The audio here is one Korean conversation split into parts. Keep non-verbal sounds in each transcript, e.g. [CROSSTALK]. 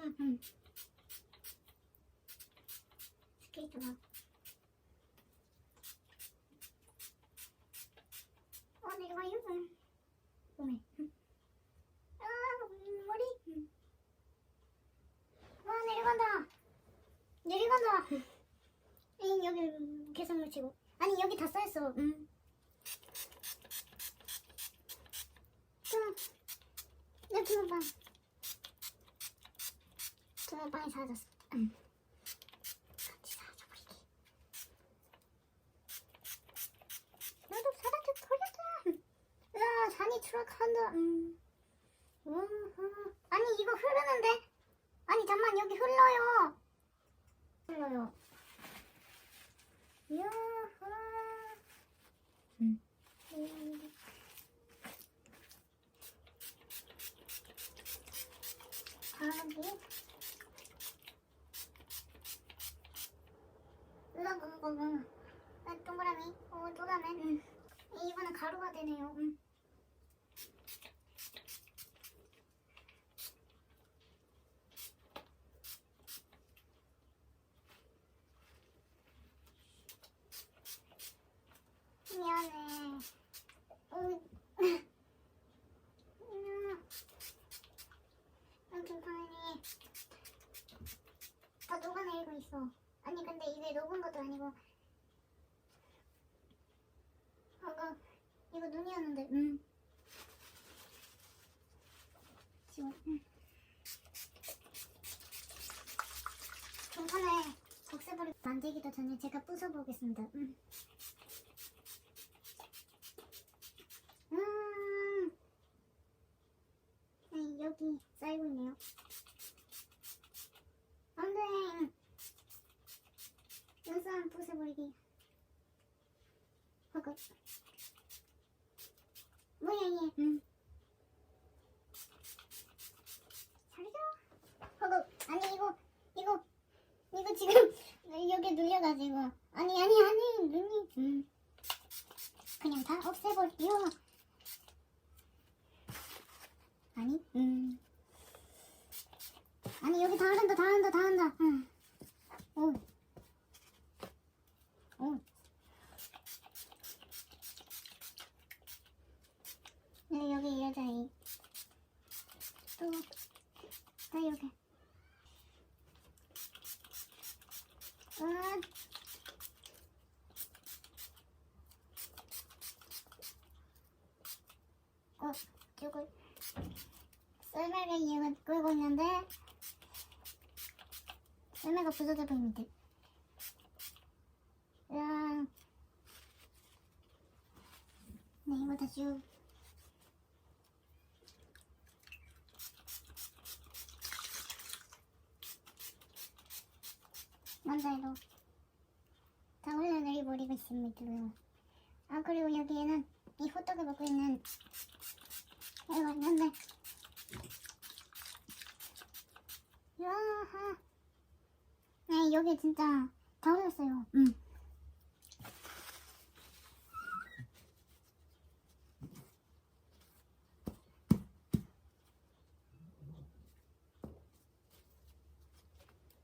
좀 음. 스케이트가 어 내려와요 음. 음. 아 음, 머리 음. 와 내려간다 내려간다 에이 여기 음, 계속 묻히고 아니 여기 다 쌓였어 음. 좀, 내 주먹빵 주먹빵이 사라졌어 음. 같이 추락한다. 음. 아니 이거 흐르는데? 아니 잠만 여기 흘러요. 흘러요. 음. 음. 으아그거그 동그라미. 어 도라면 음. 이번엔 가루가 되네요. 음. 미안해. 다행히 다 녹아내리고 있어. 녹은 것도 아니고 아까 이거 눈이었는데 음. 지금 음. 괜찮아요. 적세버리 만들기도 전에 제가 부숴보겠습니다. 음. 음. 네, 여기 쌓이고 있네요. 안 돼. 부숴버리기. 허걱. 뭐야, 얘. 응. 잘해줘. 허걱. 아니, 이거, 이거, 이거 지금 [LAUGHS] 여기 눌려가지고. 아니, 아니, 아니, 눈이. 음. 그냥 다 없애버려. 아니, 음. 아니, 여기 다 한다, 다 한다, 다 한다. 응. 오. 오. 네, 여기 이 여자애. 또, 나 여기. 응. 어, 저거. 썰매를 이용해 끌고 있는데 썰매가 부서져 보이는데 으아 네 이거 다시 먼저로 다 흘러내려버리고 있습니다 아 그리고 여기에는 이 호떡을 먹고 있는 애가 있는데 야하. 네, 여기 진짜 다 흘렸어요. 응.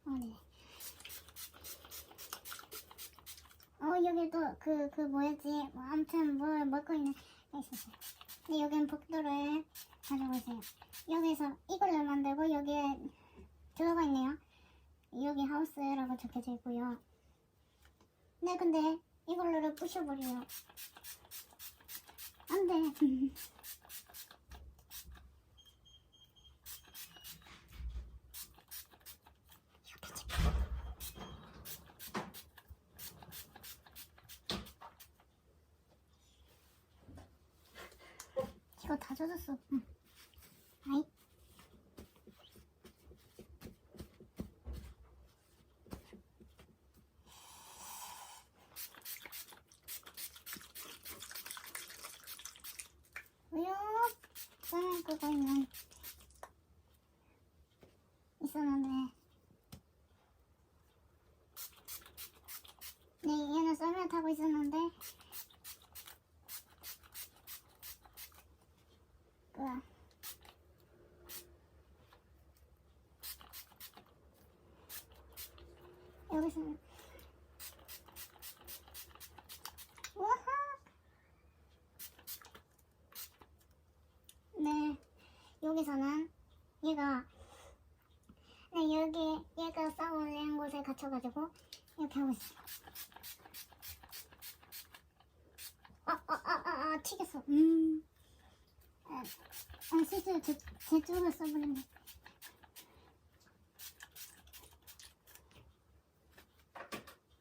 어, 네. 어, 여기 또, 그, 그 뭐였지? 뭐, 아무튼 뭘 먹고 있는 게 있었어요. 근데 여긴 복도를 있어요. 여기서 이걸로 만들고, 여기에 들어가 있네요. 여기 하우스라고 적혀져 있고요. 네, 근데 이걸로를 부셔버려요. 안 돼. [LAUGHS] 이거 다 젖었어. 응. 아이. 왜요? 있는 있었는데 네 얘는 썰매 타고 있었는데 으아 해보겠습니다. 우와! 네, 여기서는 얘가 네, 여기 얘가 싸우는 곳에 갇혀가지고 이렇게 하고 있어요. 아, 아, 아, 아, 아 튀겼어. 음. 아, 아 실수 제, 제 쪽을 써버렸네.